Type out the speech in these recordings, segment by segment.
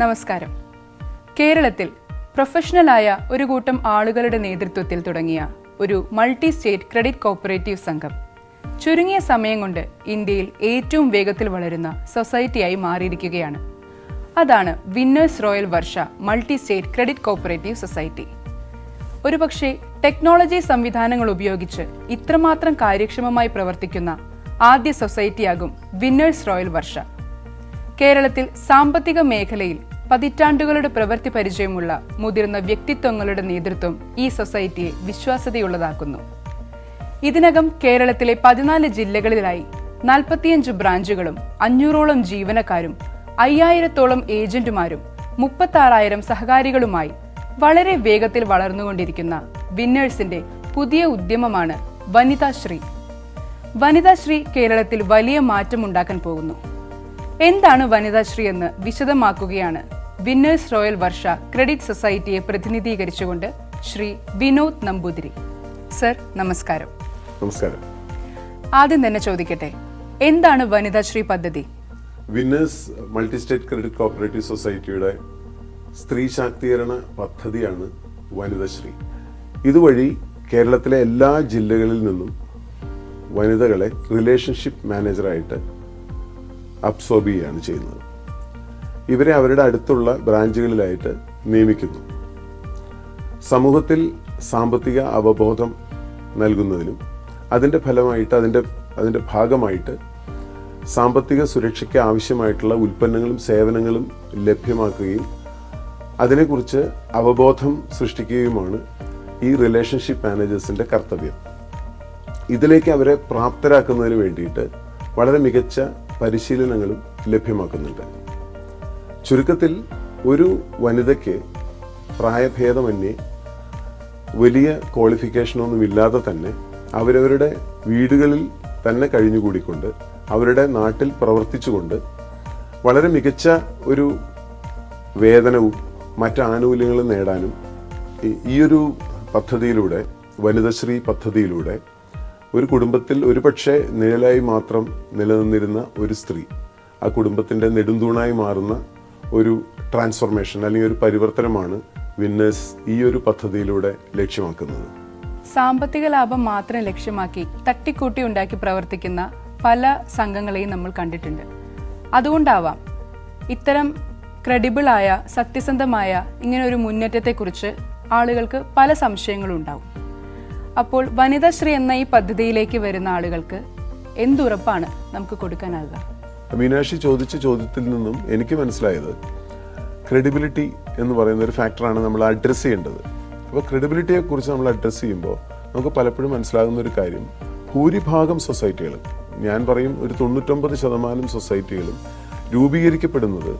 നമസ്കാരം. കേരളത്തിൽ പ്രൊഫഷണലായ ഒരു കൂട്ടം ആളുകളുടെ നേതൃത്വത്തിൽ തുടങ്ങിയ ഒരു മൾട്ടി സ്റ്റേറ്റ് ക്രെഡിറ്റ് കോപ്പറേറ്റീവ് സംഘം ചുരുങ്ങിയ സമയം കൊണ്ട് ഇന്ത്യയിൽ ഏറ്റവും വേഗത്തിൽ വളരുന്ന സൊസൈറ്റിയായി മാറിയിരിക്കുകയാണ്. അതാണ് winners royal Varsha multi state credit cooperative society. ഒരുപക്ഷെ ടെക്നോളജി സംവിധാനങ്ങൾ ഉപയോഗിച്ച് ഇത്രമാത്രം കാര്യക്ഷമമായി പ്രവർത്തിക്കുന്ന ആദ്യ സൊസൈറ്റിയാകും വിന്നേഴ്സ് റോയൽ വർഷ. കേരളത്തിൽ സാമ്പത്തിക മേഖലയിൽ പതിറ്റാണ്ടുകളുടെ പ്രവൃത്തി പരിചയമുള്ള മുതിർന്ന വ്യക്തിത്വങ്ങളുടെ നേതൃത്വം ഈ സൊസൈറ്റിയെ വിശ്വാസ്യതയുള്ളതാക്കുന്നു. ഇതിനകം കേരളത്തിലെ പതിനാല് ജില്ലകളിലായി നാൽപ്പത്തിയഞ്ച് ബ്രാഞ്ചുകളും അഞ്ഞൂറോളം ജീവനക്കാരും അയ്യായിരത്തോളം ഏജന്റുമാരും മുപ്പത്താറായിരം സഹകാരികളുമായി വളരെ വേഗത്തിൽ വളർന്നുകൊണ്ടിരിക്കുന്ന വിന്നേഴ്സിന്റെ പുതിയ ഉദ്യമമാണ് വനിതാശ്രീ. വനിതാശ്രീ കേരളത്തിൽ വലിയ മാറ്റമുണ്ടാക്കാൻ പോകുന്നു. എന്താണ് വനിതാശ്രീ എന്ന് വിശദമാക്കുകയാണ് വിന്നേഴ്സ് റോയൽ വർഷ ക്രെഡിറ്റ് സൊസൈറ്റിയെ പ്രതിനിധീകരിച്ചുകൊണ്ട് ശ്രീ വിനോദ് നമ്പൂതിരി. സർ നമസ്കാരം. നമസ്കാരം. ആദ്യം തന്നെ ചോദിക്കട്ടെ എന്താണ് വനിതാശ്രീ പദ്ധതി? Winners multi state credit cooperative സൊസൈറ്റിയുടെ സ്ത്രീ ശാക്തീകരണ പദ്ധതിയാണ് വനിതശ്രീ ഇതുവഴി കേരളത്തിലെ എല്ലാ ജില്ലകളിൽ നിന്നും വനിതകളെ റിലേഷൻഷിപ്പ് മാനേജറായിട്ട് അബ്സോർബ് ചെയ്യുകയാണ് ചെയ്യുന്നത്. ഇവരെ അവരുടെ അടുത്തുള്ള ബ്രാഞ്ചുകളിലായിട്ട് നിയമിക്കുന്നു. സമൂഹത്തിൽ സാമ്പത്തിക അവബോധം നൽകുന്നതിലും അതിന്റെ ഫലമായിട്ട് അതിന്റെ അതിന്റെ ഭാഗമായിട്ട് സാമ്പത്തിക സുരക്ഷയ്ക്ക് ആവശ്യമായിട്ടുള്ള ഉൽപ്പന്നങ്ങളും സേവനങ്ങളും ലഭ്യമാക്കുകയും അതിനെക്കുറിച്ച് അവബോധം സൃഷ്ടിക്കുകയുമാണ് ഈ റിലേഷൻഷിപ്പ് മാനേജേഴ്സിന്റെ കർത്തവ്യം. ഇതിലേക്ക് അവരെ പ്രാപ്തരാക്കുന്നതിന് വേണ്ടിയിട്ട് വളരെ മികച്ച പരിശീലനങ്ങളും ലഭ്യമാക്കുന്നുണ്ട്. ചുരുക്കത്തിൽ ഒരു വനിതയ്ക്ക് പ്രായഭേദമന്യേ വലിയ ക്വാളിഫിക്കേഷനൊന്നും ഇല്ലാതെ തന്നെ അവരവരുടെ വീടുകളിൽ തന്നെ കഴിഞ്ഞുകൂടിക്കൊണ്ട് അവരുടെ നാട്ടിൽ പ്രവർത്തിച്ചുകൊണ്ട് വളരെ മികച്ച ഒരു വേതനവും മറ്റ് ആനുകൂല്യങ്ങളും നേടാനും ഈയൊരു പദ്ധതിയിലൂടെ വനിതശ്രീ പദ്ധതിയിലൂടെ ഒരു കുടുംബത്തിൽ ഒരു പക്ഷേ നിഴലായി മാത്രം നിലനിന്നിരുന്ന ഒരു സ്ത്രീ ആ കുടുംബത്തിന്റെ നെടുന്തൂണായി മാറുന്ന ഒരു ട്രാൻസ്ഫോർമേഷൻ അല്ലെങ്കിൽ ഒരു പരിവർത്തനമാണ് വിന്നേഴ്സ് ഈ ഒരു പദ്ധതിയിലൂടെ ലക്ഷ്യമാക്കുന്നത്. സാമ്പത്തിക ലാഭം മാത്രം ലക്ഷ്യമാക്കി തട്ടിക്കൂട്ടി ഉണ്ടാക്കി പ്രവർത്തിക്കുന്ന പല സംഘങ്ങളെയും നമ്മൾ കണ്ടിട്ടുണ്ട്. അതുകൊണ്ടാവാം ഇത്തരം ക്രെഡിബിളായ സത്യസന്ധമായ ഇങ്ങനെ ഒരു മുന്നേറ്റത്തെക്കുറിച്ച് ആളുകൾക്ക് പല സംശയങ്ങളും ഉണ്ടാവും. അപ്പോൾ വനിതാശ്രീ എന്ന ഈ പദ്ധതിയിലേക്ക് വരുന്ന ആളുകൾക്ക് എന്തുറപ്പാണ് നമുക്ക് കൊടുക്കാനാകുക മീനാക്ഷി ചോദിച്ച ചോദ്യത്തിൽ നിന്നും എനിക്ക് മനസ്സിലായത് ക്രെഡിബിലിറ്റി എന്ന് പറയുന്ന ഒരു ഫാക്ടറാണ് നമ്മൾ അഡ്രസ്സ് ചെയ്യേണ്ടത്. അപ്പോൾ ക്രെഡിബിലിറ്റിയെ കുറിച്ച് നമ്മൾ അഡ്രസ്സ് ചെയ്യുമ്പോൾ നമുക്ക് പലപ്പോഴും മനസ്സിലാകുന്ന ഒരു കാര്യം ഭൂരിഭാഗം സൊസൈറ്റികളും ഞാൻ പറയും ഒരു തൊണ്ണൂറ്റൊമ്പത് ശതമാനം സൊസൈറ്റികളും രൂപീകരിക്കപ്പെടുന്നത്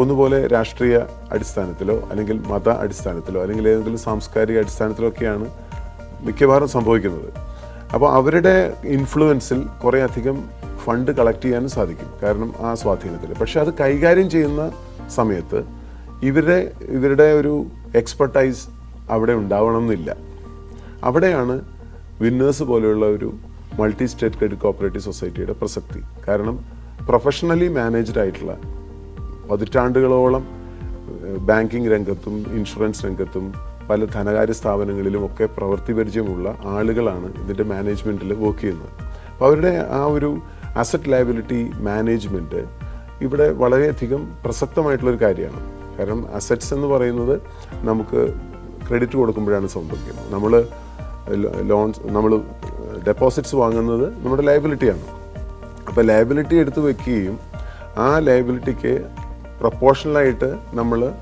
ഒന്നുപോലെ രാഷ്ട്രീയ അടിസ്ഥാനത്തിലോ അല്ലെങ്കിൽ മത അടിസ്ഥാനത്തിലോ അല്ലെങ്കിൽ ഏതെങ്കിലും സാംസ്കാരിക അടിസ്ഥാനത്തിലോ ഒക്കെയാണ് മിക്കവാറും സംഭവിക്കുന്നത്. അപ്പോൾ അവരുടെ ഇൻഫ്ലുവൻസിൽ കുറേ അധികം ഫണ്ട് കളക്ട് ചെയ്യാനും സാധിക്കും. കാരണം ആ സ്വാധീനത്തിൽ. പക്ഷെ അത് കൈകാര്യം ചെയ്യുന്ന സമയത്ത് ഇവരുടെ ഇവരുടെ ഒരു എക്സ്പെർട്ടൈസ് അവിടെ ഉണ്ടാവണം എന്നില്ല അവിടെയാണ് വിന്നേഴ്സ് പോലെയുള്ള ഒരു മൾട്ടി സ്റ്റേറ്റ് ക്രെഡിറ്റ് കോപ്പറേറ്റീവ് സൊസൈറ്റിയുടെ പ്രസക്തി. കാരണം പ്രൊഫഷണലി മാനേജ്ഡ് ആയിട്ടുള്ള പതിറ്റാണ്ടുകളോളം ബാങ്കിങ് രംഗത്തും ഇൻഷുറൻസ് രംഗത്തും പല ധനകാര്യ സ്ഥാപനങ്ങളിലും ഒക്കെ പ്രവൃത്തി പരിചയമുള്ള ആളുകളാണ് ഇതിന്റെ മാനേജ്മെന്റിൽ വർക്ക് ചെയ്യുന്നത്. അപ്പോൾ അവരുടെ ആ ഒരു അസറ്റ് ലയബിലിറ്റി മാനേജ്മെന്റ് ഇവിടെ വളരെയധികം പ്രസക്തമായിട്ടുള്ളൊരു കാര്യമാണ്. കാരണം അസറ്റ്സ് എന്ന് പറയുന്നത് നമുക്ക് ക്രെഡിറ്റ് കൊടുക്കുമ്പോഴാണ് സംഭവിക്കുന്നത്. നമ്മൾ ലോൺസ് നമ്മൾ ഡെപ്പോസിറ്റ്സ് വാങ്ങുന്നത് നമ്മുടെ ലയബിലിറ്റിയാണ്. അപ്പോൾ ലയബിലിറ്റി എടുത്ത് വെക്കുകയും ആ ലയബിലിറ്റിക്ക് പ്രപ്പോർഷണലായിട്ട് നമ്മൾ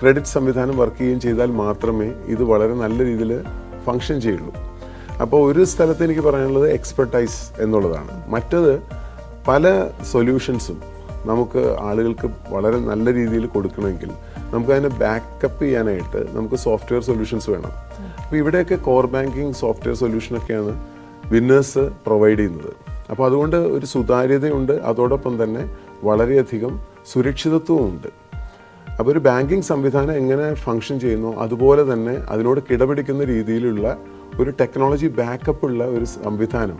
ക്രെഡിറ്റ് സംവിധാനം വർക്ക് ചെയ്യുകയും ചെയ്താൽ മാത്രമേ ഇത് വളരെ നല്ല രീതിയിൽ ഫങ്ഷൻ ചെയ്യുള്ളൂ. അപ്പോൾ ഒരു സ്ഥലത്ത് എനിക്ക് പറയാനുള്ളത് എക്സ്പെർട്ടൈസ് എന്നുള്ളതാണ്. മറ്റത് പല സൊല്യൂഷൻസും നമുക്ക് ആളുകൾക്ക് വളരെ നല്ല രീതിയിൽ കൊടുക്കണമെങ്കിൽ നമുക്ക് അതിനെ ബാക്കപ്പ് ചെയ്യാനായിട്ട് നമുക്ക് സോഫ്റ്റ്വെയർ സൊല്യൂഷൻസ് വേണം. അപ്പോൾ ഇവിടെയൊക്കെ കോർ ബാങ്കിങ് സോഫ്റ്റ്വെയർ സൊല്യൂഷനൊക്കെയാണ് വിന്നേഴ്സ് പ്രൊവൈഡ് ചെയ്യുന്നത്. അപ്പോൾ അതുകൊണ്ട് ഒരു സുതാര്യതയുണ്ട് അതോടൊപ്പം തന്നെ വളരെയധികം സുരക്ഷിതത്വവും ഉണ്ട്. അപ്പോൾ ഒരു ബാങ്കിങ് സംവിധാനം എങ്ങനെ ഫങ്ഷൻ ചെയ്യുന്നു അതുപോലെ തന്നെ അതിനോട് കിടപിടിക്കുന്ന രീതിയിലുള്ള ഒരു ടെക്നോളജി ബാക്കപ്പ് ഉള്ള ഒരു സംവിധാനം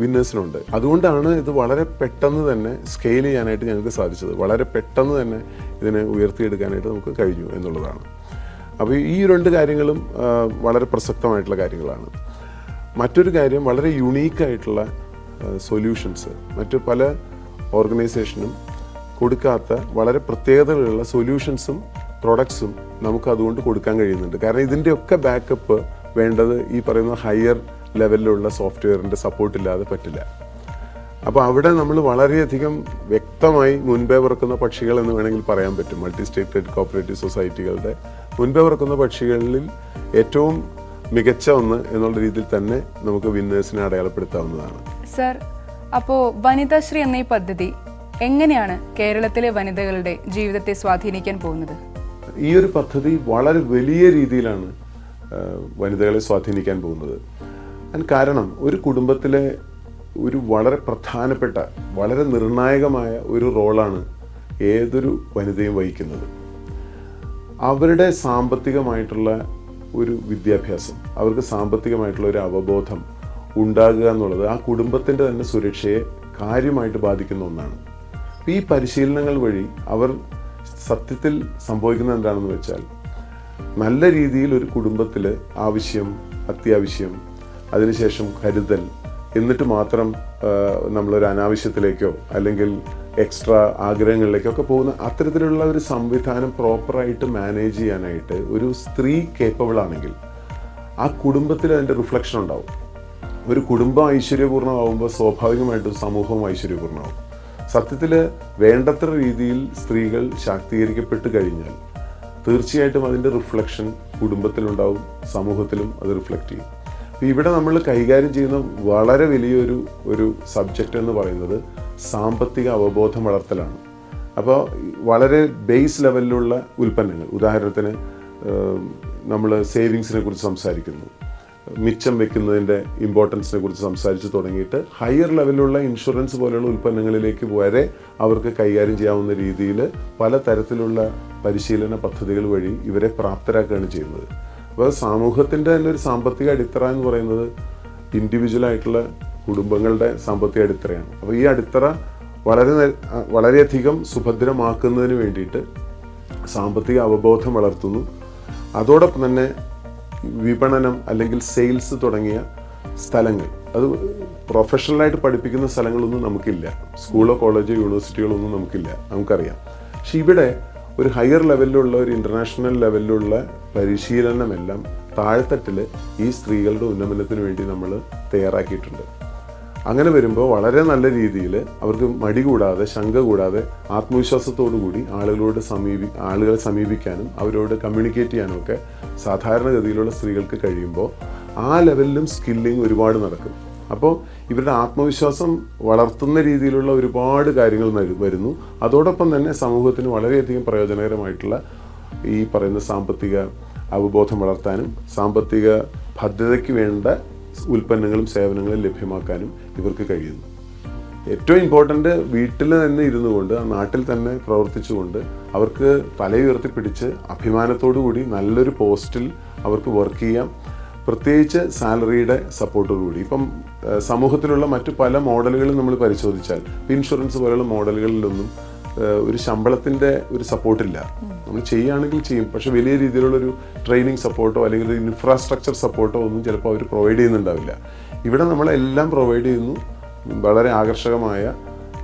വിന്നേഴ്സിനുണ്ട് അതുകൊണ്ടാണ് ഇത് വളരെ പെട്ടെന്ന് തന്നെ സ്കെയിൽ ചെയ്യാനായിട്ട് ഞങ്ങൾക്ക് സാധിച്ചത്. വളരെ പെട്ടെന്ന് തന്നെ ഇതിനെ ഉയർത്തിയെടുക്കാനായിട്ട് നമുക്ക് കഴിഞ്ഞു എന്നുള്ളതാണ്. അപ്പോൾ ഈ രണ്ട് കാര്യങ്ങളും വളരെ പ്രസക്തമായിട്ടുള്ള കാര്യങ്ങളാണ്. മറ്റൊരു കാര്യം വളരെ യുണീക്കായിട്ടുള്ള സൊല്യൂഷൻസ് മറ്റു പല ഓർഗനൈസേഷനും കൊടുക്കാത്ത വളരെ പ്രത്യേകതകളുള്ള സൊല്യൂഷൻസും പ്രൊഡക്ട്സും നമുക്ക് അതുകൊണ്ട് കൊടുക്കാൻ കഴിയുന്നുണ്ട്. കാരണം ഇതിന്റെയൊക്കെ ബാക്കപ്പ് വേണ്ടത് ഈ പറയുന്ന ഹയർ ലെവലിലുള്ള സോഫ്റ്റ്വെയറിന്റെ സപ്പോർട്ട് ഇല്ലാതെ പറ്റില്ല. അപ്പോൾ അവിടെ നമ്മൾ വളരെയധികം വ്യക്തമായി മുൻപേ പറക്കുന്ന പക്ഷികൾ എന്ന് വേണമെങ്കിൽ പറയാൻ പറ്റും. മൾട്ടി സ്റ്റേറ്റഡ് കോപ്പറേറ്റീവ് സൊസൈറ്റികളുടെ മുൻപേ പറക്കുന്ന പക്ഷികളിൽ ഏറ്റവും മികച്ച ഒന്ന് എന്നുള്ള രീതിയിൽ തന്നെ നമുക്ക് വിന്നേഴ്സിനെ അടയാളപ്പെടുത്താവുന്നതാണ്. സർ അപ്പോൾ വനിതാശ്രീ എന്ന ഈ പദ്ധതി എങ്ങനെയാണ് കേരളത്തിലെ വനിതകളുടെ ജീവിതത്തെ സ്വാധീനിക്കാൻ പോകുന്നത്? ഈ ഒരു പദ്ധതി വളരെ വലിയ രീതിയിലാണ് വനിതകളെ സ്വാധീനിക്കാൻ പോകുന്നത്. അതിന് കാരണം ഒരു കുടുംബത്തിലെ ഒരു വളരെ പ്രധാനപ്പെട്ട വളരെ നിർണായകമായ ഒരു റോളാണ് ഏതൊരു വനിതയും വഹിക്കുന്നത്. അവരുടെ സാമ്പത്തികമായിട്ടുള്ള ഒരു വിദ്യാഭ്യാസം അവർക്ക് സാമ്പത്തികമായിട്ടുള്ള ഒരു അവബോധം ഉണ്ടാകുക എന്നുള്ളത് ആ കുടുംബത്തിന്റെ തന്നെ സുരക്ഷയെ കാര്യമായിട്ട് ബാധിക്കുന്ന ഒന്നാണ്. ഈ പരിശീലനങ്ങൾ വഴി അവർ സത്യത്തിൽ സംഭവിക്കുന്നത് എന്താണെന്ന് വെച്ചാൽ നല്ല രീതിയിൽ ഒരു കുടുംബത്തിൽ ആവശ്യം അത്യാവശ്യം അതിനുശേഷം കരുതൽ എന്നിട്ട് മാത്രം നമ്മളൊരു അനാവശ്യത്തിലേക്കോ അല്ലെങ്കിൽ എക്സ്ട്രാ ആഗ്രഹങ്ങളിലേക്കോ ഒക്കെ പോകുന്ന അത്തരത്തിലുള്ള ഒരു സംവിധാനം പ്രോപ്പറായിട്ട് മാനേജ് ചെയ്യാനായിട്ട് ഒരു സ്ത്രീ കേപ്പബിൾ ആണെങ്കിൽ ആ കുടുംബത്തിൽ അതിന്റെ റിഫ്ലക്ഷൻ ഉണ്ടാവും. ഒരു കുടുംബം ഐശ്വര്യപൂർണമാവുമ്പോൾ സ്വാഭാവികമായിട്ടും സമൂഹവും ഐശ്വര്യപൂർണമാവും സത്യത്തിൽ വേണ്ടത്ര രീതിയിൽ സ്ത്രീകൾ ശാക്തീകരിക്കപ്പെട്ട് കഴിഞ്ഞാൽ തീർച്ചയായിട്ടും അതിന്റെ റിഫ്ലക്ഷൻ കുടുംബത്തിലുണ്ടാവും സമൂഹത്തിലും അത് റിഫ്ലക്റ്റ് ചെയ്യും. അപ്പോൾ ഇവിടെ നമ്മൾ കൈകാര്യം ചെയ്യുന്ന വളരെ വലിയൊരു ഒരു സബ്ജക്റ്റ് എന്ന് പറയുന്നത് സാമ്പത്തിക അവബോധം വളർത്തലാണ്. അപ്പോൾ വളരെ ബേസ് ലെവലിലുള്ള ഉൽപ്പന്നങ്ങൾ ഉദാഹരണത്തിന് നമ്മൾ സേവിങ്സിനെ കുറിച്ച് സംസാരിക്കുന്നു. മിച്ചം വെക്കുന്നതിന്റെ ഇമ്പോർട്ടൻസിനെ കുറിച്ച് സംസാരിച്ച് തുടങ്ങിയിട്ട് ഹയർ ലെവലിലുള്ള ഇൻഷുറൻസ് പോലെയുള്ള ഉൽപ്പന്നങ്ങളിലേക്ക് വരെ അവർക്ക് കൈകാര്യം ചെയ്യാവുന്ന രീതിയിൽ പല തരത്തിലുള്ള പരിശീലന പദ്ധതികൾ വഴി ഇവരെ പ്രാപ്തരാക്കുകയാണ് ചെയ്യുന്നത്. അപ്പോൾ സമൂഹത്തിന്റെ തന്നെ ഒരു സാമ്പത്തിക അടിത്തറ എന്ന് പറയുന്നത് ഇൻഡിവിജ്വലായിട്ടുള്ള കുടുംബങ്ങളുടെ സാമ്പത്തിക അടിത്തറയാണ്. അപ്പോൾ ഈ അടിത്തറ വളരെ വളരെയധികം സുഭദ്രമാക്കുന്നതിന് വേണ്ടിയിട്ട് സാമ്പത്തിക അവബോധം വളർത്തുന്നു. അതോടൊപ്പം തന്നെ വിപണനം അല്ലെങ്കിൽ സെയിൽസ് തുടങ്ങിയ സ്ഥലങ്ങൾ. അത് പ്രൊഫഷണലായിട്ട് പഠിപ്പിക്കുന്ന സ്ഥലങ്ങളൊന്നും നമുക്കില്ല. സ്കൂളോ കോളേജോ യൂണിവേഴ്സിറ്റികളൊന്നും നമുക്കില്ല. നമുക്കറിയാം. പക്ഷെ ഇവിടെ ഒരു ഹയർ ലെവലിലുള്ള ഒരു ഇന്റർനാഷണൽ ലെവലിലുള്ള പരിശീലനമെല്ലാം താഴെത്തട്ടിൽ ഈ സ്ത്രീകളുടെ ഉന്നമനത്തിന് വേണ്ടി നമ്മൾ തയ്യാറാക്കിയിട്ടുണ്ട്. അങ്ങനെ വരുമ്പോൾ വളരെ നല്ല രീതിയിൽ അവർക്ക് മടി കൂടാതെ ശങ്ക കൂടാതെ ആത്മവിശ്വാസത്തോടു കൂടി ആളുകളോട് സമീപി ആളുകളെ സമീപിക്കാനും അവരോട് കമ്മ്യൂണിക്കേറ്റ് ചെയ്യാനും ഒക്കെ സാധാരണഗതിയിലുള്ള സ്ത്രീകൾക്ക് കഴിയുമ്പോൾ ആ ലെവലിലും സ്കില്ലിങ് ഒരുപാട് നടക്കും. അപ്പോൾ ഇവരുടെ ആത്മവിശ്വാസം വളർത്തുന്ന രീതിയിലുള്ള ഒരുപാട് കാര്യങ്ങൾ വരുന്നു. അതോടൊപ്പം തന്നെ സമൂഹത്തിന് വളരെയധികം പ്രയോജനകരമായിട്ടുള്ള ഈ പറയുന്ന സാമ്പത്തിക അവബോധം വളർത്താനും സാമ്പത്തിക ഭദ്രതയ്ക്ക് വേണ്ട ഉൽപ്പന്നങ്ങളും സേവനങ്ങളും ലഭ്യമാക്കാനും ഇവർക്ക് കഴിയുന്നു. ഏറ്റവും ഇമ്പോർട്ടന്റ് വീട്ടിൽ തന്നെ ഇരുന്നു കൊണ്ട് ആ നാട്ടിൽ തന്നെ പ്രവർത്തിച്ചുകൊണ്ട് അവർക്ക് തലയുയർത്തി പിടിച്ച് അഭിമാനത്തോടു കൂടി നല്ലൊരു പോസ്റ്റിൽ അവർക്ക് വർക്ക് ചെയ്യാം. പ്രത്യേകിച്ച് സാലറിയുടെ സപ്പോർട്ടോടുകൂടി ഇപ്പം സമൂഹത്തിലുള്ള മറ്റു പല മോഡലുകളും നമ്മൾ പരിശോധിച്ചാൽ ഇൻഷുറൻസ് പോലെയുള്ള മോഡലുകളിലൊന്നും ഒരു ശമ്പളത്തിന്റെ ഒരു സപ്പോർട്ടില്ല. നമ്മൾ ചെയ്യുകയാണെങ്കിൽ ചെയ്യും. പക്ഷെ വലിയ രീതിയിലുള്ള ഒരു ട്രെയിനിങ് സപ്പോർട്ടോ അല്ലെങ്കിൽ ഒരു ഇൻഫ്രാസ്ട്രക്ചർ സപ്പോർട്ടോ ഒന്നും ചിലപ്പോൾ അവർ പ്രൊവൈഡ് ചെയ്യുന്നുണ്ടാവില്ല. ഇവിടെ നമ്മളെല്ലാം പ്രൊവൈഡ് ചെയ്യുന്നു. വളരെ ആകർഷകമായ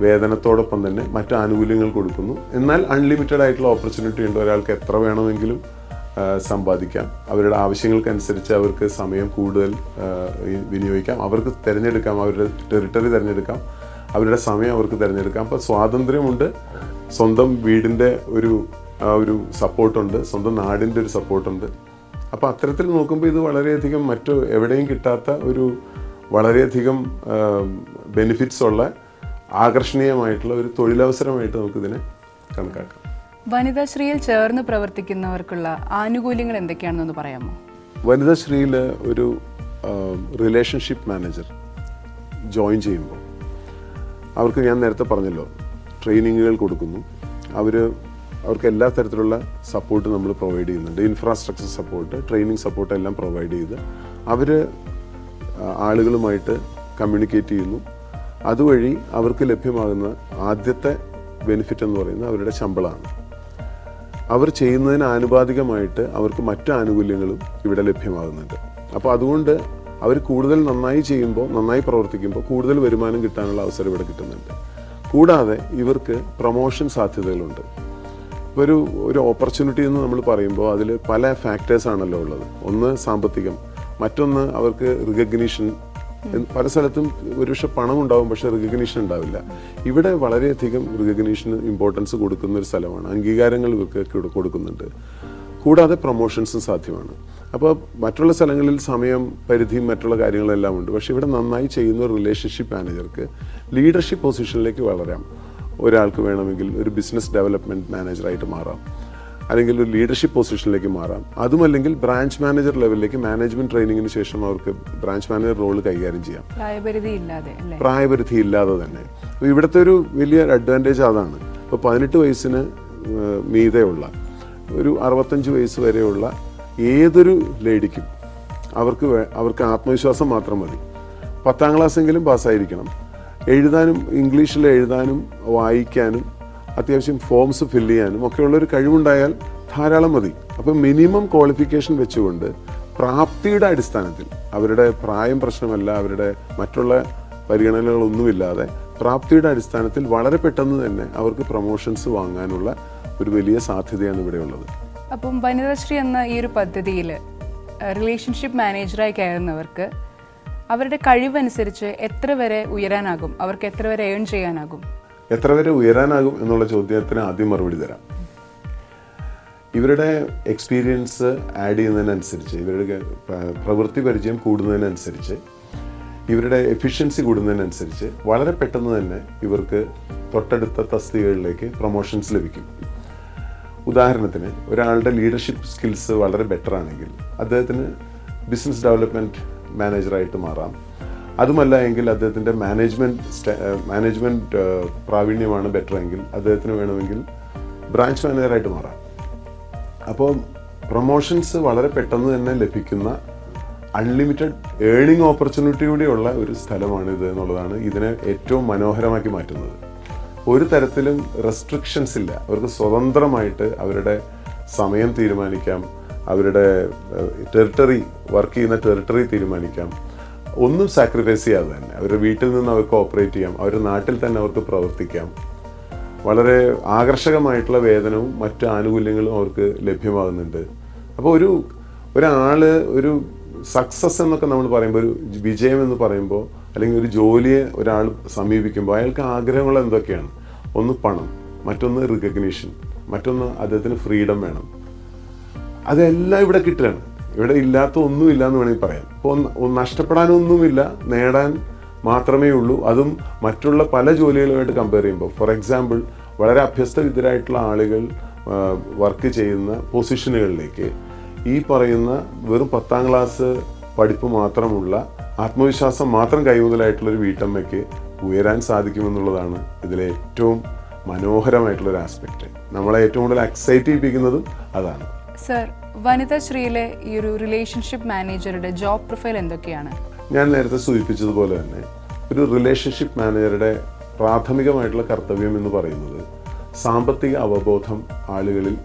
വേതനത്തോടൊപ്പം തന്നെ മറ്റു ആനുകൂല്യങ്ങൾ കൊടുക്കുന്നു. എന്നാൽ അൺലിമിറ്റഡ് ആയിട്ടുള്ള ഓപ്പർച്യൂണിറ്റി ഉണ്ട്. ഒരാൾക്ക് എത്ര വേണമെങ്കിലും സമ്പാദിക്കാം. അവരുടെ ആവശ്യങ്ങൾക്കനുസരിച്ച് അവർക്ക് സമയം കൂടുതൽ വിനിയോഗിക്കാം. അവർക്ക് തിരഞ്ഞെടുക്കാം. അവരുടെ ടെറിട്ടറി തിരഞ്ഞെടുക്കാം. അവരുടെ സമയം അവർക്ക് തിരഞ്ഞെടുക്കാം. അപ്പോൾ സ്വാതന്ത്ര്യമുണ്ട്. സ്വന്തം വീടിന്റെ ഒരു ഒരു സപ്പോർട്ടുണ്ട്. സ്വന്തം നാടിന്റെ ഒരു സപ്പോർട്ടുണ്ട്. അപ്പോൾ അത്തരത്തിൽ നോക്കുമ്പോൾ ഇത് വളരെയധികം മറ്റു എവിടെയും കിട്ടാത്ത ഒരു വളരെയധികം ബെനിഫിറ്റ്സ് ഉള്ള ആകർഷണീയമായിട്ടുള്ള ഒരു തൊഴിലവസരമായിട്ട് നമുക്കിതിനെ കണക്കാക്കാം. വനിതാശ്രീയിൽ ചേർന്ന് പ്രവർത്തിക്കുന്നവർക്കുള്ള ആനുകൂല്യങ്ങൾ എന്തൊക്കെയാണെന്നൊന്ന് പറയാമോ? വനിതാശ്രീയിൽ ഒരു റിലേഷൻഷിപ്പ് മാനേജർ ജോയിൻ ചെയ്യുമ്പോൾ അവർക്ക് ഞാൻ നേരത്തെ പറഞ്ഞല്ലോ ട്രെയിനിങ്ങുകൾ കൊടുക്കുന്നു. അവർ അവർക്ക് എല്ലാ തരത്തിലുള്ള സപ്പോർട്ട് നമ്മൾ പ്രൊവൈഡ് ചെയ്യുന്നുണ്ട്. ഇൻഫ്രാസ്ട്രക്ചർ സപ്പോർട്ട് ട്രെയിനിങ് സപ്പോർട്ട് എല്ലാം പ്രൊവൈഡ് ചെയ്ത് അവർ ആളുകളുമായിട്ട് കമ്മ്യൂണിക്കേറ്റ് ചെയ്യുന്നു. അതുവഴി അവർക്ക് ലഭ്യമാകുന്ന ആദ്യത്തെ ബെനിഫിറ്റ് എന്ന് പറയുന്നത് അവരുടെ ശമ്പളമാണ്. അവർ ചെയ്യുന്നതിന് ആനുപാതികമായിട്ട് അവർക്ക് മറ്റു ആനുകൂല്യങ്ങളും ഇവിടെ ലഭ്യമാകുന്നുണ്ട്. അപ്പോൾ അതുകൊണ്ട് അവർ കൂടുതൽ നന്നായി ചെയ്യുമ്പോൾ നന്നായി പ്രവർത്തിക്കുമ്പോൾ കൂടുതൽ വരുമാനം കിട്ടാനുള്ള അവസരം ഇവിടെ കിട്ടുന്നുണ്ട്. കൂടാതെ ഇവർക്ക് പ്രൊമോഷൻ സാധ്യതകളുണ്ട്. ഒരു ഒരു ഓപ്പർച്യൂണിറ്റി എന്ന് നമ്മൾ പറയുമ്പോൾ അതിൽ പല ഫാക്ടേഴ്സ് ആണല്ലോ ഉള്ളത്. ഒന്ന് സാമ്പത്തികം മറ്റൊന്ന് അവർക്ക് റിക്കഗ്നീഷൻ പല സ്ഥലത്തും ഒരുപക്ഷെ പണം ഉണ്ടാവും പക്ഷെ റിക്കഗ്നീഷൻ ഉണ്ടാവില്ല. ഇവിടെ വളരെയധികം റിക്കഗ്നീഷന് ഇമ്പോർട്ടൻസ് കൊടുക്കുന്ന ഒരു സ്ഥലമാണ്. അംഗീകാരങ്ങൾ ഇവർക്ക് കൊടുക്കുന്നുണ്ട്. കൂടാതെ പ്രൊമോഷൻസും സാധ്യമാണ്. അപ്പോൾ മറ്റുള്ള സ്ഥലങ്ങളിൽ സമയം പരിധിയും മറ്റുള്ള കാര്യങ്ങളെല്ലാം ഉണ്ട്. പക്ഷേ ഇവിടെ നന്നായി ചെയ്യുന്ന റിലേഷൻഷിപ്പ് മാനേജർക്ക് ലീഡർഷിപ്പ് പൊസിഷനിലേക്ക് വളരാം. ഒരാൾക്ക് വേണമെങ്കിൽ ഒരു ബിസിനസ് ഡെവലപ്മെന്റ് മാനേജറായിട്ട് മാറാം. അല്ലെങ്കിൽ ഒരു ലീഡർഷിപ്പ് പൊസിഷനിലേക്ക് മാറാം. അതുമല്ലെങ്കിൽ ബ്രാഞ്ച് മാനേജർ ലെവലിലേക്ക് മാനേജ്മെന്റ് ട്രെയിനിങ്ങിന് ശേഷം അവർക്ക് ബ്രാഞ്ച് മാനേജർ റോൾ കൈകാര്യം ചെയ്യാം. പ്രായപരിധി ഇല്ലാതെ തന്നെ. അപ്പോൾ ഇവിടുത്തെ ഒരു വലിയ അഡ്വാന്റേജ് അതാണ്. ഇപ്പോൾ പതിനെട്ട് വയസ്സിന് മീതെയുള്ള ഒരു അറുപത്തഞ്ച് വയസ്സ് വരെയുള്ള ഏതൊരു ലേഡിക്കും അവർക്ക് അവർക്ക് ആത്മവിശ്വാസം മാത്രം മതി. പത്താം ക്ലാസ്സെങ്കിലും പാസ്സായിരിക്കണം. എഴുതാനും ഇംഗ്ലീഷിൽ എഴുതാനും വായിക്കാനും അത്യാവശ്യം ഫോംസ് ഫില്ല് ചെയ്യാനും ഒക്കെയുള്ളൊരു കഴിവുണ്ടായാൽ ധാരാളം മതി. അപ്പം മിനിമം ക്വാളിഫിക്കേഷൻ വെച്ചുകൊണ്ട് പ്രാപ്തിയുടെ അടിസ്ഥാനത്തിൽ അവരുടെ പ്രായം പ്രശ്നമല്ല അവരുടെ മറ്റുള്ള പരിഗണനകളൊന്നുമില്ലാതെ പ്രാപ്തിയുടെ അടിസ്ഥാനത്തിൽ വളരെ പെട്ടെന്ന് തന്നെ അവർക്ക് പ്രൊമോഷൻസ് വാങ്ങാനുള്ള ഒരു വലിയ സാധ്യതയാണ് ഇവിടെ ഉള്ളത്. അപ്പം വനിതാശ്രീ എന്ന ഈ ഒരു പദ്ധതിയിൽ റിലേഷൻഷിപ്പ് മാനേജറായി കയറുന്നവർക്ക് അവരുടെ കഴിവനുസരിച്ച് എത്ര വരെ ഉയരാനാകും? അവർക്ക് എത്ര വരെ ഏൺ ചെയ്യാനാകും? എത്ര വരെ ഉയരാനാകും എന്നുള്ള ചോദ്യത്തിന് ആദ്യം മറുപടി തരാം. ഇവരുടെ എക്സ്പീരിയൻസ് ആഡ് ചെയ്യുന്നതിനനുസരിച്ച് ഇവരുടെ പ്ര- പ്രവൃത്തി പരിചയം കൂടുന്നതിനനുസരിച്ച് ഇവരുടെ എഫിഷ്യൻസി കൂടുന്നതിനനുസരിച്ച് വളരെ പെട്ടെന്ന് തന്നെ ഇവർക്ക് തൊട്ടടുത്ത തസ്തികകളിലേക്ക് പ്രൊമോഷൻസ് ലഭിക്കും. ഉദാഹരണത്തിന് ഒരാളുടെ ലീഡർഷിപ്പ് സ്കിൽസ് വളരെ ബെറ്റർ ആണെങ്കിൽ അദ്ദേഹത്തിന് ബിസിനസ് ഡെവലപ്മെന്റ് മാനേജറായിട്ട് മാറാം. അതുമല്ല എങ്കിൽ അദ്ദേഹത്തിന്റെ മാനേജ്മെന്റ് മാനേജ്മെന്റ് പ്രാവീണ്യമാണ് ബെറ്റർ എങ്കിൽ അദ്ദേഹത്തിന് വേണമെങ്കിൽ ബ്രാഞ്ച് മാനേജറായിട്ട് മാറാം. അപ്പോൾ പ്രൊമോഷൻസ് വളരെ പെട്ടെന്ന് തന്നെ ലഭിക്കുന്ന അൺലിമിറ്റഡ് ഏണിംഗ് ഓപ്പർച്യൂണിറ്റി കൂടിയുള്ള ഒരു സ്ഥലമാണിത് എന്നുള്ളതാണ് ഇതിനെ ഏറ്റവും മനോഹരമാക്കി മാറ്റുന്നത്. ഒരു തരത്തിലും റെസ്ട്രിക്ഷൻസ് ഇല്ല. അവർക്ക് സ്വതന്ത്രമായിട്ട് അവരുടെ സമയം തീരുമാനിക്കാം അവരുടെ ടെറിട്ടറി വർക്ക് ചെയ്യുന്ന ടെറിട്ടറി തീരുമാനിക്കാം. ഒന്നും സാക്രിഫൈസ് ചെയ്യാതെ തന്നെ. അവരുടെ വീട്ടിൽ നിന്ന് അവർക്ക് ഓപ്പറേറ്റ് ചെയ്യാം. അവരുടെ നാട്ടിൽ തന്നെ അവർക്ക് പ്രവർത്തിക്കാം. വളരെ ആകർഷകമായിട്ടുള്ള വേതനവും മറ്റ് ആനുകൂല്യങ്ങളും അവർക്ക് ലഭ്യമാകുന്നുണ്ട്. അപ്പോൾ ഒരു ഒരാൾ ഒരു സക്സസ് എന്നൊക്കെ നമ്മൾ പറയുമ്പോൾ ഒരു വിജയം എന്ന് പറയുമ്പോൾ അല്ലെങ്കിൽ ഒരു ജോലിയെ ഒരാൾ സമീപിക്കുമ്പോൾ അയാൾക്ക് ആഗ്രഹങ്ങൾ എന്തൊക്കെയാണ്? ഒന്ന് പണം മറ്റൊന്ന് റിക്കഗ്നീഷൻ മറ്റൊന്ന് അദ്ദേഹത്തിന് ഫ്രീഡം വേണം. അതെല്ലാം ഇവിടെ കിട്ടുകയാണ് ഇവിടെ ഇല്ലാത്ത ഒന്നുമില്ല എന്ന് വേണമെങ്കിൽ പറയാം. അപ്പോൾ നഷ്ടപ്പെടാനൊന്നുമില്ല നേടാൻ മാത്രമേ ഉള്ളൂ. അതും മറ്റുള്ള പല ജോലികളുമായിട്ട് കമ്പയർ ചെയ്യുമ്പോൾ ഫോർ എക്സാമ്പിൾ വളരെ അഭ്യസ്തവിദ്യരായിട്ടുള്ള ആളുകൾ വർക്ക് ചെയ്യുന്ന പൊസിഷനുകളിലേക്ക് ഈ പറയുന്ന വെറും പത്താം ക്ലാസ് പഠിപ്പ് മാത്രമുള്ള ആത്മവിശ്വാസം മാത്രം കൈമുതലായിട്ടുള്ള ഒരു വീട്ടമ്മയ്ക്ക് ഉയരാൻ സാധിക്കുമെന്നുള്ളതാണ് ഇതിലെ ഏറ്റവും മനോഹരമായിട്ടുള്ള ഒരു ആസ്പെക്റ്റ് നമ്മളെ ഏറ്റവും കൂടുതൽ എക്സൈറ്റ് ചെയ്യിപ്പിക്കുന്നതും അതാണ്. സർ വനിതാ ശ്രീയിലെ ഈ ഒരു റിലേഷൻഷിപ്പ് മാനേജറുടെ ജോബ് പ്രൊഫൈൽ എന്തൊക്കെയാണ്? ഞാൻ നേരത്തെ സൂചിപ്പിച്ചതുപോലെ തന്നെ ഒരു റിലേഷൻഷിപ്പ് മാനേജറുടെ പ്രാഥമികമായിട്ടുള്ള കർത്തവ്യം എന്ന് പറയുന്നത് സാമ്പത്തിക അവബോധം ആളുകളിൽ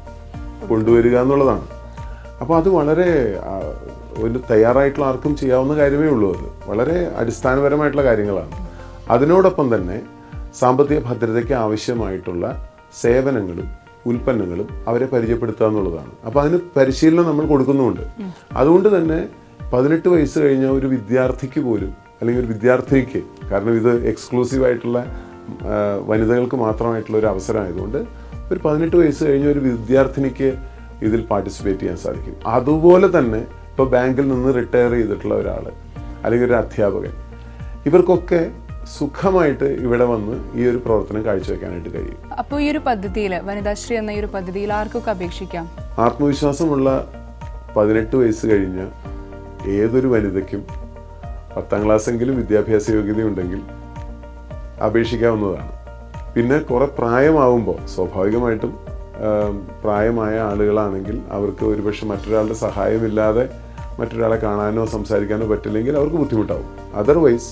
കൊണ്ടുവരിക എന്നുള്ളതാണ്. അപ്പോൾ അത് വളരെ ഒരു തയ്യാറായിട്ടുള്ള ആർക്കും ചെയ്യാവുന്ന കാര്യമേ ഉള്ളൂ അത്. വളരെ അടിസ്ഥാനപരമായിട്ടുള്ള കാര്യങ്ങളാണ്. അതിനോടൊപ്പം തന്നെ സാമ്പത്തിക ഭദ്രതയ്ക്ക് ആവശ്യമായിട്ടുള്ള സേവനങ്ങളും ഉൽപ്പന്നങ്ങളും അവരെ പരിചയപ്പെടുത്തുക എന്നുള്ളതാണ്. അപ്പോൾ അതിന് പരിശീലനം നമ്മൾ കൊടുക്കുന്നുമുണ്ട്. അതുകൊണ്ട് തന്നെ പതിനെട്ട് വയസ്സ് കഴിഞ്ഞ ഒരു വിദ്യാർത്ഥിക്ക് പോലും അല്ലെങ്കിൽ ഒരു വിദ്യാർത്ഥിക്ക് കാരണം ഇത് എക്സ്ക്ലൂസീവ് ആയിട്ടുള്ള വനിതകൾക്ക് മാത്രമായിട്ടുള്ള ഒരു അവസരമായതുകൊണ്ട് ഒരു പതിനെട്ട് വയസ്സ് കഴിഞ്ഞ ഒരു വിദ്യാർത്ഥിനിക്ക് ഇതിൽ പാർട്ടിസിപ്പേറ്റ് ചെയ്യാൻ സാധിക്കും. അതുപോലെ തന്നെ ഇപ്പോൾ ബാങ്കിൽ നിന്ന് റിട്ടയർ ചെയ്തിട്ടുള്ള ഒരാൾ അല്ലെങ്കിൽ ഒരു അധ്യാപകൻ ഇവർക്കൊക്കെ സുഖമായിട്ട് ഇവിടെ വന്ന് ഈ ഒരു പ്രവർത്തനം കാഴ്ചവെക്കാനായിട്ട് കഴിയും. അപ്പോൾ ഈ ഒരു പദ്ധതിയിൽ വനിതാശ്രീ എന്ന ഈ ഒരു പദ്ധതിയിൽ ആർക്കൊക്കെ അപേക്ഷിക്കാം? ആത്മവിശ്വാസമുള്ള പതിനെട്ട് വയസ്സ് കഴിഞ്ഞ ഏതൊരു വനിതയ്ക്കും പത്താം ക്ലാസ്സെങ്കിലും വിദ്യാഭ്യാസ യോഗ്യതയുണ്ടെങ്കിൽ അപേക്ഷിക്കാവുന്നതാണ്. പിന്നെ കുറെ പ്രായമാവുമ്പോൾ സ്വാഭാവികമായിട്ടും പ്രായമായ ആളുകളാണെങ്കിൽ അവർക്ക് ഒരുപക്ഷെ മറ്റൊരാളുടെ സഹായമില്ലാതെ മറ്റൊരാളെ കാണാനോ സംസാരിക്കാനോ പറ്റില്ലെങ്കിൽ അവർക്ക് ബുദ്ധിമുട്ടാവും. അതർവൈസ്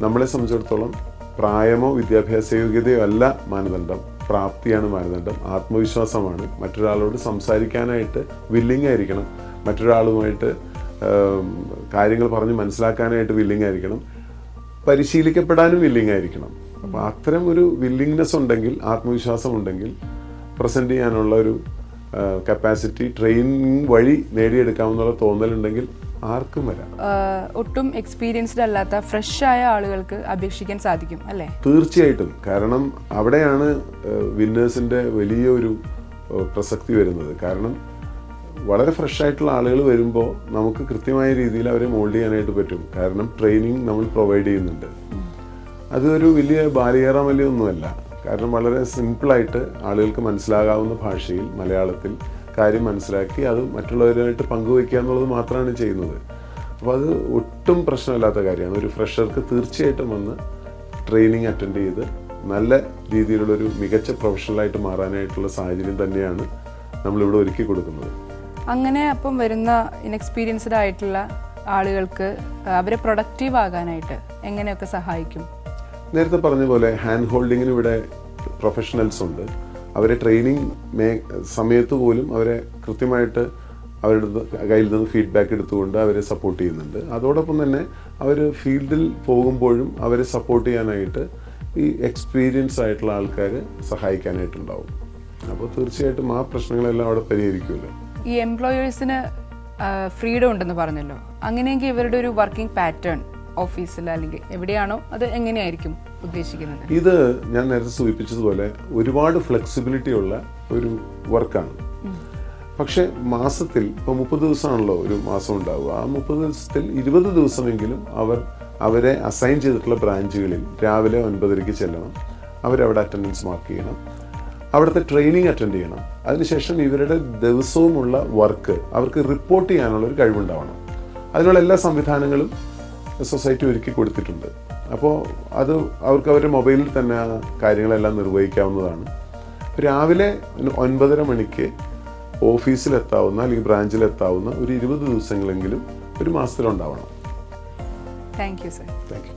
നമ്മളെ സംബന്ധിച്ചിടത്തോളം പ്രായമോ വിദ്യാഭ്യാസ യോഗ്യതയോ അല്ല മാനദണ്ഡം. പ്രാപ്തിയാണ് മാനദണ്ഡം. ആത്മവിശ്വാസമാണ്. മറ്റൊരാളോട് സംസാരിക്കാനായിട്ട് വില്ലിംഗ് ആയിരിക്കണം. മറ്റൊരാളുമായിട്ട് കാര്യങ്ങൾ പറഞ്ഞ് മനസ്സിലാക്കാനായിട്ട് വില്ലിംഗ് ആയിരിക്കണം. പരിശീലിക്കപ്പെടാനും വില്ലിംഗ് ആയിരിക്കണം. അപ്പോൾ അത്തരം ഒരു വില്ലിങ്നെസ് ഉണ്ടെങ്കിൽ ആത്മവിശ്വാസം ഉണ്ടെങ്കിൽ പ്രസന്റ് ചെയ്യാനുള്ള ഒരു കപ്പാസിറ്റി ട്രെയിനിങ് വഴി നേടിയെടുക്കാമെന്നുള്ള തോന്നലുണ്ടെങ്കിൽ ആർക്കും വരാം. ഒട്ടും എക്സ്പീരിയൻസ്ഡ് അല്ലാത്ത ഫ്രഷ് ആയ ആളുകൾക്ക് അപേക്ഷിക്കാൻ സാധിക്കും അല്ലേ? തീർച്ചയായിട്ടും. കാരണം അവിടെയാണ് വിന്നേഴ്സിന്റെ വലിയൊരു പ്രസക്തി വരുന്നത്. കാരണം വളരെ ഫ്രഷ് ആയിട്ടുള്ള ആളുകൾ വരുമ്പോൾ നമുക്ക് കൃത്യമായ രീതിയിൽ അവരെ മോൾഡ് ചെയ്യാനായിട്ട് പറ്റും. കാരണം ട്രെയിനിങ് നമ്മൾ പ്രൊവൈഡ് ചെയ്യുന്നുണ്ട്. അതൊരു വലിയ ബാലികേറാമല്യൊന്നുമല്ല കാരണം വളരെ സിമ്പിളായിട്ട് ആളുകൾക്ക് മനസ്സിലാകാവുന്ന ഭാഷയിൽ മലയാളത്തിൽ കാര്യം മനസ്സിലാക്കി അത് മറ്റുള്ളവരുമായിട്ട് പങ്കുവയ്ക്കുക എന്നുള്ളത് മാത്രമാണ് ചെയ്യുന്നത്. അപ്പോൾ അത് ഒട്ടും പ്രശ്നമില്ലാത്ത കാര്യമാണ്. ഒരു ഫ്രഷർക്ക് തീർച്ചയായിട്ടും വന്ന് ട്രെയിനിങ് അറ്റൻഡ് ചെയ്ത് നല്ല രീതിയിലുള്ളൊരു മികച്ച പ്രൊഫഷണലായിട്ട് മാറാനായിട്ടുള്ള സാഹചര്യം തന്നെയാണ് നമ്മളിവിടെ ഒരുക്കി കൊടുക്കുന്നത്. അങ്ങനെ അപ്പം വരുന്ന ഇൻഎക്സ്പീരിയൻസ്ഡ് ആയിട്ടുള്ള ആളുകൾക്ക് അവരെ പ്രൊഡക്റ്റീവ് ആകാനായിട്ട് എങ്ങനെയൊക്കെ സഹായിക്കും? നേരത്തെ പറഞ്ഞ പോലെ ഹാൻഡ് ഹോൾഡിങ്ങിന് ഇവിടെ പ്രൊഫഷണൽസ് ഉണ്ട്. അവരെ ട്രെയിനിങ് മേ സമയത്ത് പോലും അവരെ കൃത്യമായിട്ട് അവരുടെ കയ്യിൽ നിന്ന് ഫീഡ്ബാക്ക് എടുത്തുകൊണ്ട് അവരെ സപ്പോർട്ട് ചെയ്യുന്നുണ്ട്. അതോടൊപ്പം തന്നെ അവർ ഫീൽഡിൽ പോകുമ്പോഴും അവരെ സപ്പോർട്ട് ചെയ്യാനായിട്ട് ഈ എക്സ്പീരിയൻസ് ആയിട്ടുള്ള ആൾക്കാർ സഹായിക്കാനായിട്ടുണ്ടാവും. അപ്പോൾ തീർച്ചയായിട്ടും ആ പ്രശ്നങ്ങളെല്ലാം അവിടെ പരിഹരിക്കുമല്ലോ. ഈ എംപ്ലോയേഴ്സിന് ഫ്രീഡം ഉണ്ടെന്ന് പറഞ്ഞല്ലോ. അങ്ങനെയെങ്കിൽ ഇവരുടെ ഒരു വർക്കിംഗ് പാറ്റേൺ ഓഫീസിൽ അല്ലെങ്കിൽ എവിടെയാണോ അത് എങ്ങനെയായിരിക്കും ഉദ്ദേശിക്കുന്നത്? ഇത് ഞാൻ നേരത്തെ സൂചിപ്പിച്ചതുപോലെ ഒരുപാട് ഫ്ലെക്സിബിലിറ്റി ഉള്ള ഒരു വർക്കാണ് പക്ഷെ മാസത്തിൽ ഇപ്പോൾ മുപ്പത് ദിവസമാണല്ലോ ഒരു മാസം ഉണ്ടാവുക. ആ മുപ്പത് ദിവസത്തിൽ ഇരുപത് ദിവസമെങ്കിലും അവർ അവരെ അസൈൻ ചെയ്തിട്ടുള്ള ബ്രാഞ്ചുകളിൽ രാവിലെ ഒൻപതരയ്ക്ക് ചെല്ലണം. അവരവിടെ അറ്റൻഡൻസ് മാർക്ക് ചെയ്യണം. അവിടുത്തെ ട്രെയിനിങ് അറ്റൻഡ് ചെയ്യണം. അതിനുശേഷം ഇവരുടെ ദിവസവുമുള്ള വർക്ക് അവർക്ക് റിപ്പോർട്ട് ചെയ്യാനുള്ള ഒരു കഴിവുണ്ടാവണം. അതിനുള്ള എല്ലാ സംവിധാനങ്ങളും സൊസൈറ്റി ഒരുക്കി കൊടുത്തിട്ടുണ്ട്. അപ്പോൾ അത് അവർക്ക് അവരുടെ മൊബൈലിൽ തന്നെ ആ കാര്യങ്ങളെല്ലാം നിർവഹിക്കാവുന്നതാണ്. രാവിലെ ഒൻപതര മണിക്ക് ഓഫീസിലെത്താവുന്ന അല്ലെങ്കിൽ ബ്രാഞ്ചിലെത്താവുന്ന ഒരു ഇരുപത് ദിവസങ്ങളെങ്കിലും ഒരു മാസത്തിലുണ്ടാവണം thank you sir thank you